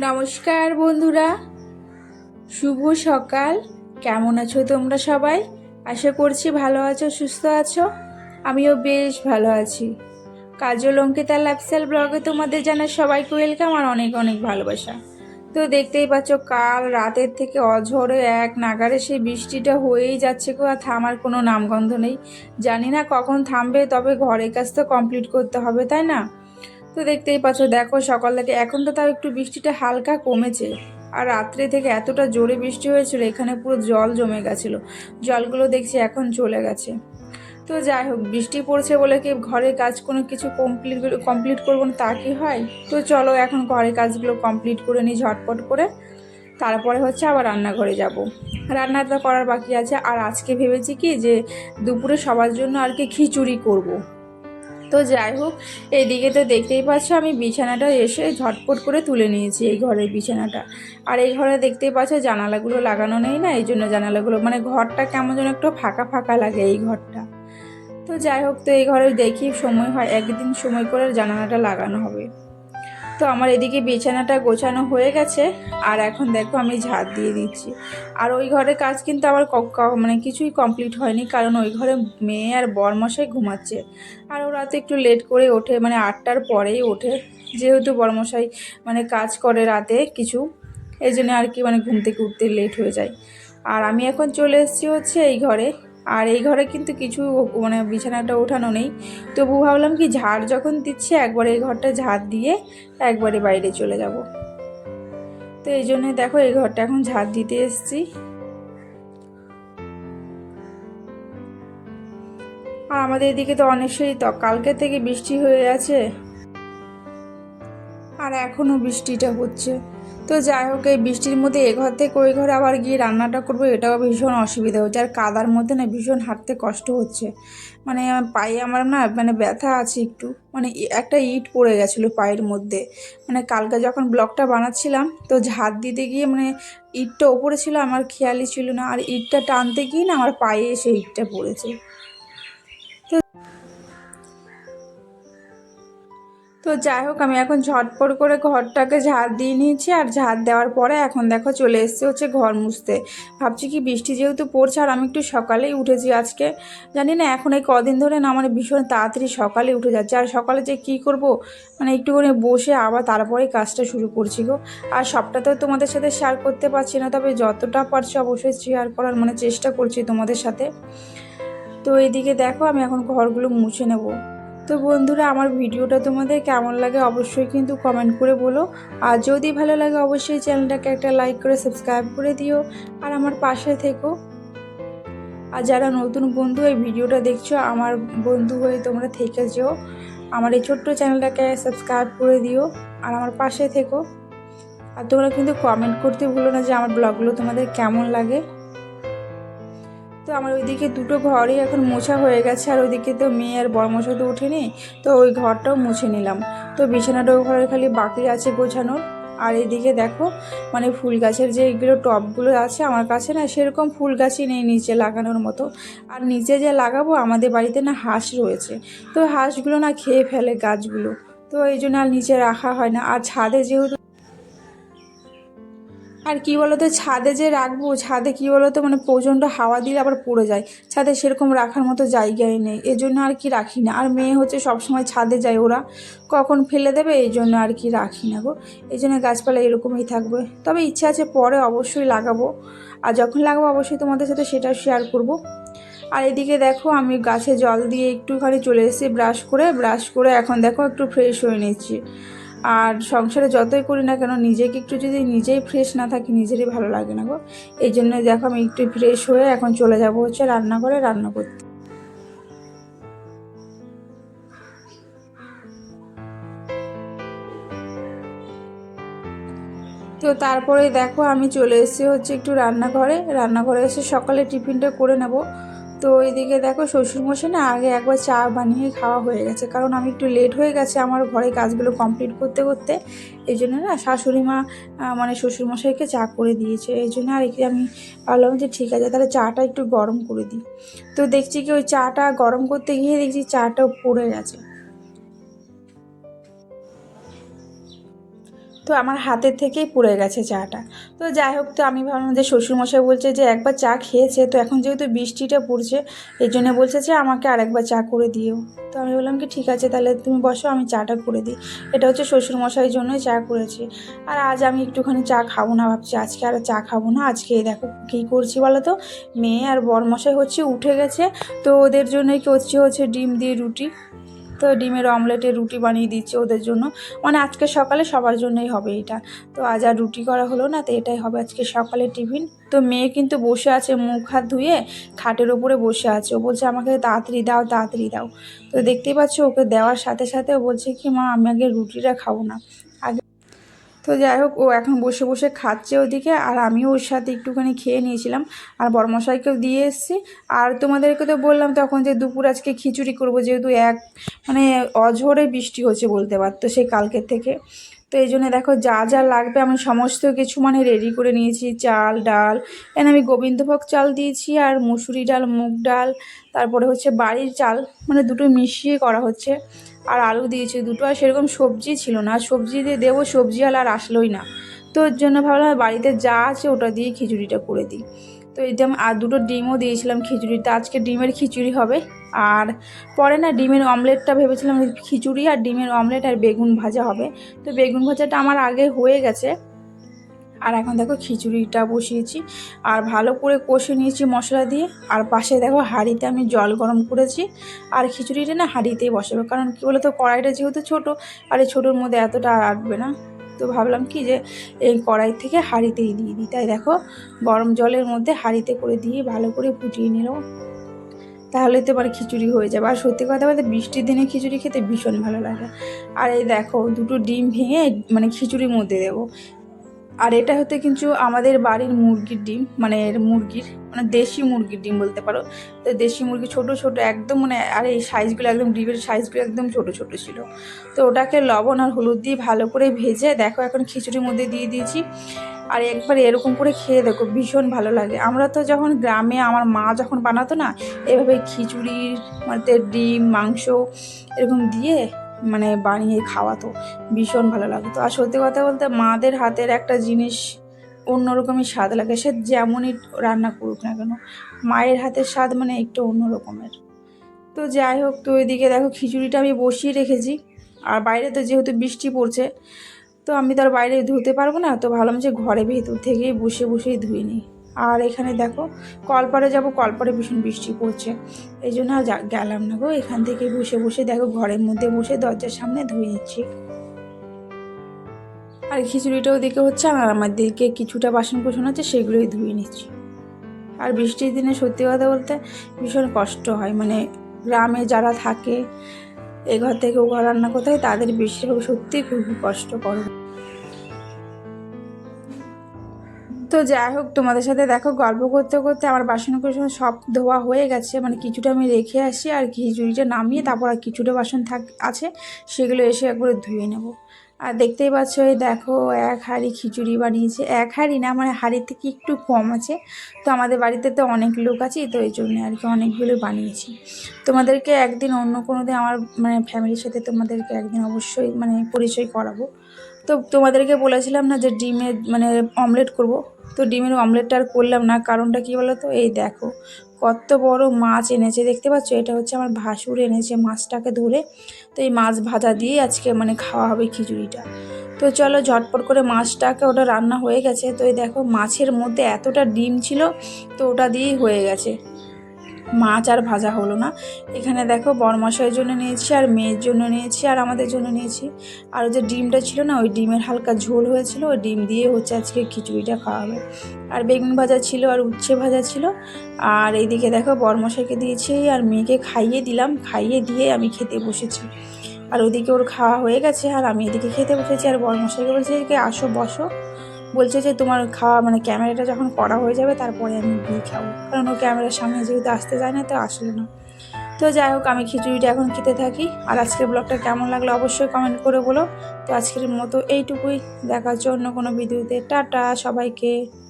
নমস্কার বন্ধুরা। শুভ সকাল। কেমন আছো তোমরা সবাই? আশা করছি ভালো আছো, সুস্থ আছো। আমিও বেশ ভালো আছি। কাজল অঙ্কিতা লাইফস্টাইল ব্লগে তোমাদের জানাই সবাইকে ওয়েলকাম আর অনেক অনেক ভালোবাসা। তো দেখতেই পাচ্ছ, কাল রাতের থেকে অঝরে এক নাগারে সেই বৃষ্টিটা হয়েই যাচ্ছে গো, আর থামার কোনো নামগন্ধ নেই। জানি না কখন থামবে, তবে ঘরের কাজ তো কমপ্লিট করতে হবে, তাই না? তো দেখতেই পাচ্ছ, দেখো সকাল থেকে এখন তো তাও একটু বৃষ্টিটা হালকা কমেছে। আর রাত্রে থেকে এতটা জোরে বৃষ্টি হয়েছিল, এখানে পুরো জল জমে গেছিল। জলগুলো দেখছি এখন চলে গেছে। তো যাই হোক, বৃষ্টি পড়ছে বলে কি ঘরের কাজ কোনো কিছু কমপ্লিট কমপ্লিট করব না, তা কি হয়? তো চলো এখন ঘরের কাজগুলো কমপ্লিট করে নিই ঝটপট করে। তারপরে হচ্ছে আবার রান্নাঘরে যাব। রান্নাটা করার বাকি আছে। আর আজকে ভেবেছি কি যে দুপুরে সবার জন্য আর কি খিচুড়ি করব। তো যাই হোক এইদিকে তো দেখতেই পাচ্ছ আমি বিছানাটা এসে ঝটপট করে তুলে নিয়েছি এই ঘরের বিছানাটা। আর এই ঘরে দেখতেই পাচ্ছ জানালাগুলো লাগানো নেই না, এই জন্য জানালাগুলো মানে ঘরটা কেমন যেন একটু ফাঁকা ফাঁকা লাগে এই ঘরটা। তো যাই হোক, তো এই ঘরে দেখি সময় হয়, একদিন সময় করে জানালাটা লাগানো হবে। তো আমার এদিকে বিছানাটা গোছানো হয়ে গেছে। আর এখন দেখো আমি ঝাড় দিয়ে দিচ্ছি। আর ওই ঘরের কাজ কিন্তু আমার মানে কিছুই কমপ্লিট হয়নি, কারণ ওই ঘরে মেয়ে আর বরমশাই ঘুমাচ্ছে। আর ওরা তো একটু লেট করে ওঠে মানে আটটার পরেই ওঠে। যেহেতু বরমশাই মানে কাজ করে রাতে কিছু, এই জন্য আর কি মানে ঘুম থেকে উঠতে লেট হয়ে যায়। আর আমি এখন চলে এসেছি হচ্ছে এই ঘরে। আর এই ঘরে কিন্তু কিছু মানে বিছানাটা ওঠানো নেই। তবু ভাবলাম কি ঝাড় যখন দিচ্ছে, একবার এই ঘরটা ঝাড় দিয়ে একবারে বাইরে চলে যাব। তো এই জন্যে দেখো এই ঘরটা এখন ঝাড় দিতে এসেছি। আর আমাদের এদিকে তো অনেক সেই কালকে থেকে বৃষ্টি হয়ে আছে আর এখনও বৃষ্টিটা হচ্ছে। তো যাই হোক, এই বৃষ্টির মধ্যে এ ঘর থেকে ওই ঘরে আবার গিয়ে রান্নাটা করব, এটাও ভীষণ অসুবিধা হচ্ছে। আর কাদার মধ্যে না ভীষণ হাঁটতে কষ্ট হচ্ছে। মানে পায়ে আমার না মানে ব্যথা আছে একটু। মানে একটা ইট পড়ে গেছিল পায়ের মধ্যে। মানে কালকে যখন ব্লকটা বানাচ্ছিলাম, তো ঝাড় দিতে গিয়ে মানে ইটটা ওপরে ছিল, আমার খেয়ালই ছিল না। আর ইটটা টানতে গিয়ে না আমার পায়ে এসে ইটটা পড়েছে। তো যাই হোক, আমি এখন ঝটপট করে ঘরটাকে ঝাড় দিয়ে নিয়েছি আর ঝাড় দেওয়ার পরে এখন দেখো চলে এসছে হচ্ছে ঘর মুছতে। ভাবছি কি বৃষ্টি যেহেতু পড়ছে আর আমি একটু সকালেই উঠেছি আজকে। জানি না এখন এই কদিন ধরে না মানে ভীষণ তাড়াতাড়ি সকালে উঠে যাচ্ছে। আর সকালে যে কী করব? মানে একটুখানি বসে আবার তারপরে কাজটা শুরু করছি গো। আর সবটা তো তোমাদের সাথে শেয়ার করতে পারছি না, তবে যতটা পারছি অবশ্যই শেয়ার করার মানে চেষ্টা করছি তোমাদের সাথে। তো এইদিকে দেখো আমি এখন ঘরগুলো মুছে নেব। তো বন্ধুরা, আমার ভিডিওটা তোমাদের কেমন লাগে অবশ্যই কিন্তু কমেন্ট করে বলো। আর যদি ভালো লাগে, অবশ্যই চ্যানেলটাকে একটা লাইক করে সাবস্ক্রাইব করে দিও। আর আমার পাশে থেকো। আর যারা নতুন বন্ধু এই ভিডিওটা দেখছ, আমার বন্ধু হয়ে তোমরা থেকে যেও। আমার এই ছোট্ট চ্যানেলটাকে সাবস্ক্রাইব করে দিও। আর আমার পাশে থেকো। আর তোমরা কিন্তু কমেন্ট করতে ভুলো না যে আমার ব্লগগুলো তোমাদের কেমন লাগে। তো আমার ওইদিকে দুটো ঘরই এখন মোছা হয়ে গেছে, আর ওইদিকে তো মেয়ে আর বড়মশা তো ওঠেনি, তো ওই ঘরটাও মুছে নিলাম। তো বিছানাটাও ঘরে খালি বাকি আছে গোছানোর। আর এদিকে দেখো মানে ফুল গাছের যে এগুলো টবগুলো আছে, আমার কাছে না সেরকম ফুল গাছই নেই নিচে লাগানোর মতো। আর নিচে যে লাগাবো, আমাদের বাড়িতে না হাঁস রয়েছে। তো হাঁসগুলো না খেয়ে ফেলে গাছগুলো। তো এই জন্য আর নিচে রাখা হয় না। আর ছাদে যেহেতু আর কি বলতো, ছাদে যে রাখব, ছাদে কি বলতো মানে প্রচণ্ড হাওয়া দিলে আবার পড়ে যায়। ছাদে সেরকম রাখার মতো জায়গায় নেই এজন্য আর কি রাখি না। আর মেয়ে হচ্ছে সবসময় ছাদে যায় ওরা। কখন ফেলে দেবে, এই জন্য আর কি রাখি না গো। এই জন্য গাছপালা এরকমই থাকবে। তবে ইচ্ছা আছে পরে অবশ্যই লাগাবো। আর যখন লাগাবো, অবশ্যই তোমাদের সাথে সেটা শেয়ার করব। আর এদিকে দেখো, আমি গাছে জল দিয়ে একটুখানি চলে এসেছি ব্রাশ করে। ব্রাশ করে এখন দেখো, একটু ফ্রেশ হয়ে নিচ্ছি। আর সংসারে যতই করি না কেন, নিজেকে একটু যদি নিজেই ফ্রেশ না থাকি, নিজেরই ভালো লাগে না গো। এই জন্য দেখো আমি একটু ফ্রেশ হয়ে এখন চলে যাব হচ্ছে রান্নাঘরে রান্না করতে। তো তারপরে দেখো আমি চলে এসেছি হচ্ছে একটু রান্নাঘরে। রান্নাঘরে এসে সকালে টিফিনটা করে নেব। তো এইদিকে দেখো শ্বশুরমশাই না আগে একবার চা বানিয়ে খাওয়া হয়ে গেছে। কারণ আমি একটু লেট হয়ে গেছে আমার ঘরে কাজগুলো কমপ্লিট করতে করতে। এই জন্য না শাশুড়ি মা মানে শ্বশুরমশাইকে চা করে দিয়েছে। এই জন্য আর কি আমি ভাবলাম যে ঠিক আছে, তাহলে চাটা একটু গরম করে দিই। তো দেখছি কি ওই চাটা গরম করতে গিয়ে দেখছি চাটা পড়ে গেছে। তো আমার হাতের থেকেই পড়ে গেছে চাটা। তো যাই হোক, তো আমি ভাবলাম যে শ্বশুরমশাই বলছে যে একবার চা খেয়েছে, তো এখন যেহেতু বৃষ্টিটা পড়ছে এই জন্য বলছে যে আমাকে আরেকবার চা করে দিও। তো আমি বললাম কি ঠিক আছে, তাহলে তুমি বসো, আমি চাটা করে দিই। এটা হচ্ছে শ্বশুরমশাইয়ের জন্যই চা করেছি। আর আজ আমি একটুখানি চা খাব না, ভাবছি আজকে আর চা খাব না, আজকে দেখো কী করছি বলো তো? মেয়ে আর বরমশাই হচ্ছে উঠে গেছে, তো ওদের জন্যই করছি হচ্ছে ডিম দিয়ে রুটি। তো ডিমের অমলেটে রুটি বানিয়ে দিচ্ছি ওদের জন্য। মানে আজকে সকালে সবার জন্যই হবে এটা। তো আজ আর রুটি করা হলো না, তো এটাই হবে আজকে সকালে টিফিন। তো মেয়ে কিন্তু বসে আছে মুখ হাত ধুয়ে খাটের ওপরে বসে আছে। ও বলছে, আমাকে তাড়াতাড়ি দাও তাড়াতাড়ি দাও। তো দেখতেই পাচ্ছ, ওকে দেওয়ার সাথে সাথে ও বলছে কি, মা, আমি আগে রুটিটা খাব না। তো যাই হোক, ও এখন বসে বসে খাচ্ছে ওদিকে, আর আমিও ওর সাথে একটুখানি খেয়ে নিয়েছিলাম। আর বড়মশাইকেও দিয়ে এসেছি। আর তোমাদেরকে তো বললাম তখন যে দুপুর আজকে খিচুড়ি করব, যেহেতু এক মানে অঝোরে বৃষ্টি হচ্ছে বলতে পারতো সেই কালকের থেকে। তো এই জন্য দেখো যা যা লাগবে আমি সমস্ত কিছু মানে রেডি করে নিয়েছি, চাল, ডাল। এখানে আমি গোবিন্দভোগ চাল দিয়েছি আর মুসুরি ডাল, মুগ ডাল, তারপরে হচ্ছে বাড়ির চাল মানে দুটো মিশিয়ে করা হচ্ছে। আর আলু দিয়েছি দুটো, আর সেরকম সবজি ছিল না। সবজি দিয়ে দেবো, সবজি আর আসলোই না। তো ওর জন্য ভাবলাম বাড়িতে যা আছে ওটা দিয়ে খিচুড়িটা করে দিই। তো আমি আর দুটো ডিমও দিয়েছিলাম খিচুড়িতে আজকে ডিমের খিচুড়ি হবে। আর পরে না ডিমের অমলেটটা ভেবেছিলাম খিচুড়ি আর ডিমের অমলেট আর বেগুন ভাজা হবে। তো বেগুন ভাজাটা আমার আগে হয়ে গেছে। আর এখন দেখো খিচুড়িটা বসিয়েছি। আর ভালো করে কষে নিয়েছি মশলা দিয়ে। আর পাশে দেখো হাঁড়িতে আমি জল গরম করেছি। আর খিচুড়িটা না হাঁড়িতেই বসাবো। কারণ কী বলতো, কড়াইটা যেহেতু ছোটো, আর এই ছোটোর মধ্যে এতটা আটবে না। তো ভাবলাম কি যে এই কড়াই থেকে হাঁড়িতেই দিয়ে দিই। তাই দেখো, গরম জলের মধ্যে হাঁড়িতে করে দিয়ে ভালো করে ফুটিয়ে নিল তাহলে তো এবার খিচুড়ি হয়ে যাবে। আর সত্যি কথা বলতে বৃষ্টির দিনে খিচুড়ি খেতে ভীষণ ভালো লাগে। আর এই দেখো, দুটো ডিম ভেঙে মানে খিচুড়ির মধ্যে দেবো। আর এটা হতে কিন্তু আমাদের বাড়ির মুরগির ডিম মানে মুরগির মানে দেশি মুরগির ডিম বলতে পারো। তো দেশি মুরগি ছোট ছোট একদম মানে আর এই সাইজগুলো একদম, ডিমের সাইজগুলো একদম ছোট ছোট ছিল। তো ওটাকে লবণ আর হলুদ দিয়ে ভালো করে ভেজে, দেখো এখন খিচুড়ির মধ্যে দিয়ে দিয়েছি। আর একবার এরকম করে খেয়ে দেখো, ভীষণ ভালো লাগে। আমরা তো যখন গ্রামে, আমার মা যখন বানাতো না, এভাবে খিচুড়ির মধ্যে ডিম, মাংস এরকম দিয়ে মানে বানিয়ে খাওয়াতো, ভীষণ ভালো লাগতো। আর সত্যি কথা বলতে মাদের হাতের একটা জিনিস অন্যরকমই স্বাদ লাগে, সে যেমনই রান্না করুক না কেন, মায়ের হাতের স্বাদ মানে একটু অন্য রকমের তো যাই হোক, তো ওইদিকে দেখো খিচুড়িটা আমি বসিয়ে রেখেছি, আর বাইরে তো যেহেতু বৃষ্টি পড়ছে, তো আমি তো আর বাইরে ধুতে পারব না, তো ভাবলাম যে ঘরে ভেতর থেকেই বসে বসেই ধুয়ে নিই। আর এখানে দেখো, কলপারে যাব, কলপারে ভীষণ বৃষ্টি পড়ছে। এই জন্য আর গেলাম না গো। এখান থেকে বসে বসে দেখো, ঘরের মধ্যে বসে দরজার সামনে ধুয়ে নিচ্ছি। আর খিচুড়িটা ওদিকে হচ্ছে, আর আমার দিকে কিছুটা বাসন কোসন আছে, সেগুলোই ধুয়ে নিচ্ছি। আর বৃষ্টির দিনে সত্যি কথা বলতে ভীষণ কষ্ট হয়। মানে গ্রামে যারা থাকে, এ ঘর থেকে ও ঘর রান্না করতে হয়, তাদের বেশিরভাগ সত্যিই খুবই কষ্টকর তো যাই হোক, তোমাদের সাথে দেখো, গল্প করতে করতে আমার বাসন কোসন সব ধোয়া হয়ে গেছে। মানে কিছুটা আমি রেখে আসি আর খিচুড়িটা নামিয়ে তারপর আর কিছুটা বাসন থাক আছে, সেগুলো এসে একবারে ধুয়ে নেব। আর দেখতেই পাচ্ছ, এই দেখো, এক হাঁড়ি খিচুড়ি বানিয়েছে। এক হাঁড়ি না মানে হাঁড়ির থেকে একটু কম আছে? তো আমাদের বাড়িতে তো অনেক লোক আছে, তো এই জন্য আর কি অনেকগুলো বানিয়েছি। তোমাদেরকে একদিন অন্য কোনো দিন আমার মানে ফ্যামিলির সাথে তোমাদেরকে একদিন অবশ্যই মানে পরিচয় করাবো। তো তোমাদেরকে বলেছিলাম না যে ডিমের মানে অমলেট করব? তো ডিমের অমলেটটা আর করলাম না, কারণটা কী বলো তো এই দেখো, কত বড় মাছ এনেছে, দেখতে পাচ্ছ? এটা হচ্ছে আমার ভাসুর এনেছে মাছটাকে ধরে, তো এই মাছ ভাজা দিয়ে আজকে মানে খাওয়া হবে খিচুড়িটা। তো চলো ঝটপট করে মাছটাকে, ওটা রান্না হয়ে গেছে। তো এই দেখো, মাছের মধ্যে এতটা ডিম ছিল, তো ওটা দিয়েই হয়ে গেছে। মাছ আর ভাজা হলো না। এখানে দেখো বরমশাইয়ের জন্য নিয়েছি আর মেয়ের জন্য নিয়েছি আর আমাদের জন্য নিয়েছি। আর যে ডিমটা ছিল না, ওই ডিমের হালকা ঝোল হয়েছিল, ওই ডিম দিয়ে হচ্ছে আজকে খিচুড়িটা খাওয়া হবে আর বেগুন ভাজা ছিল আর উচ্ছে ভাজা ছিল। আর এইদিকে দেখো বরমশাইকে দিয়েছি আর মেয়েকে খাইয়ে দিলাম, খাইয়ে দিয়ে আমি খেতে বসেছি। আর ওদিকে ওর খাওয়া হয়ে গেছে আর আমি এদিকে খেতে বসেছি। আর বরমশাইকে বলছে আসো, বসো। বলছে যে তোমার খাওয়া মানে ক্যামেরাটা যখন করা হয়ে যাবে, তারপরে আমি গিয়ে খাব। কারণ ও ক্যামেরার সামনে যেহেতু আসতে যায় না, তো আসলো না। তো যাই হোক, আমি খিচুড়িটা এখন খেতে থাকি। আর আজকের ব্লগটা কেমন লাগল অবশ্যই কমেন্ট করে বলো। তো আজকের মতো এইটুকুই। দেখার জন্য কোনো ভিডিওতে টাটা, সবাইকে।